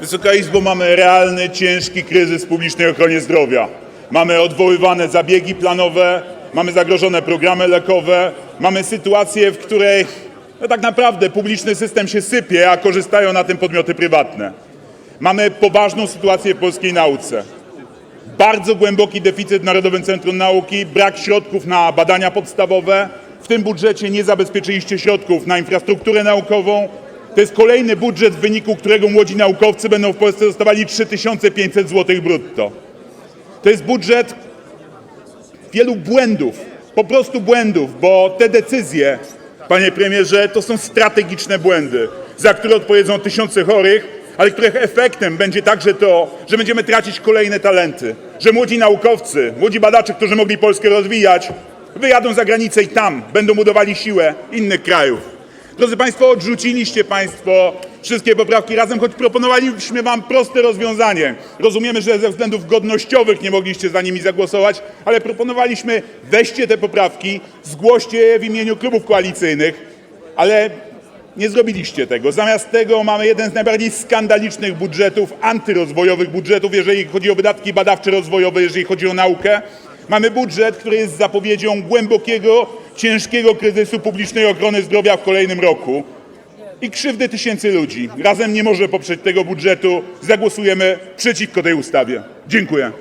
Wysoka Izbo, mamy realny, ciężki kryzys w publicznej ochronie zdrowia. Mamy odwoływane zabiegi planowe, mamy zagrożone programy lekowe, mamy sytuację, w której no tak naprawdę publiczny system się sypie, a korzystają na tym podmioty prywatne. Mamy poważną sytuację w polskiej nauce. Bardzo głęboki deficyt w Narodowym Centrum Nauki, brak środków na badania podstawowe. W tym budżecie nie zabezpieczyliście środków na infrastrukturę naukową. To jest kolejny budżet, w wyniku którego młodzi naukowcy będą w Polsce dostawali 3500 zł brutto. To jest budżet wielu błędów, po prostu błędów, bo te decyzje, panie premierze, to są strategiczne błędy, za które odpowiedzą tysiące chorych, ale których efektem będzie także to, że będziemy tracić kolejne talenty, że młodzi naukowcy, młodzi badacze, którzy mogli Polskę rozwijać, wyjadą za granicę i tam będą budowali siłę innych krajów. Drodzy Państwo, odrzuciliście Państwo wszystkie poprawki razem, choć proponowaliśmy Wam proste rozwiązanie. Rozumiemy, że ze względów godnościowych nie mogliście za nimi zagłosować, ale proponowaliśmy weźcie te poprawki, zgłoście je w imieniu klubów koalicyjnych, ale nie zrobiliście tego. Zamiast tego mamy jeden z najbardziej skandalicznych budżetów, antyrozwojowych budżetów, jeżeli chodzi o wydatki badawcze rozwojowe, jeżeli chodzi o naukę. Mamy budżet, który jest zapowiedzią głębokiego, ciężkiego kryzysu publicznej ochrony zdrowia w kolejnym roku i krzywdy tysięcy ludzi. Razem nie może poprzeć tego budżetu. Zagłosujemy przeciwko tej ustawie. Dziękuję.